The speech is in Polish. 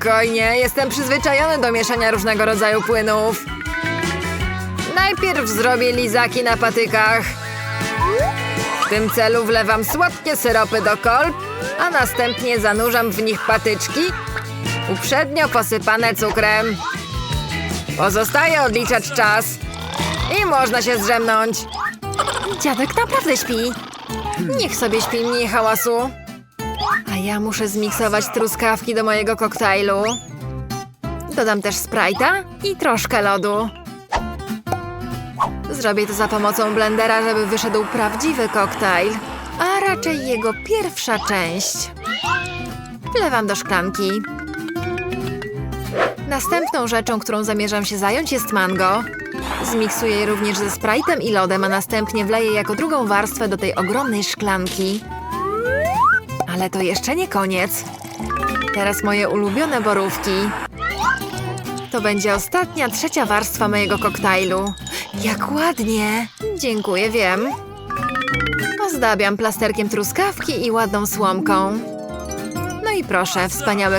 Spokojnie, jestem przyzwyczajony do mieszania różnego rodzaju płynów. Najpierw zrobię lizaki na patykach. W tym celu wlewam słodkie syropy do kolb, a następnie zanurzam w nich patyczki, uprzednio posypane cukrem. Pozostaje odliczać czas i można się zdrzemnąć. Dziadek naprawdę śpi. Niech sobie śpi, mniej hałasu. Ja muszę zmiksować truskawki do mojego koktajlu. Dodam też Sprite'a i troszkę lodu. Zrobię to za pomocą blendera, żeby wyszedł prawdziwy koktajl, a raczej jego pierwsza część. Wlewam do szklanki. Następną rzeczą, którą zamierzam się zająć jest mango. Zmiksuję je również ze Sprite'em i lodem, a następnie wleję jako drugą warstwę do tej ogromnej szklanki. Ale to jeszcze nie koniec. Teraz moje ulubione borówki. To będzie ostatnia, trzecia warstwa mojego koktajlu. Jak ładnie! Dziękuję, wiem. Ozdabiam plasterkiem truskawki i ładną słomką. No i proszę, wspaniały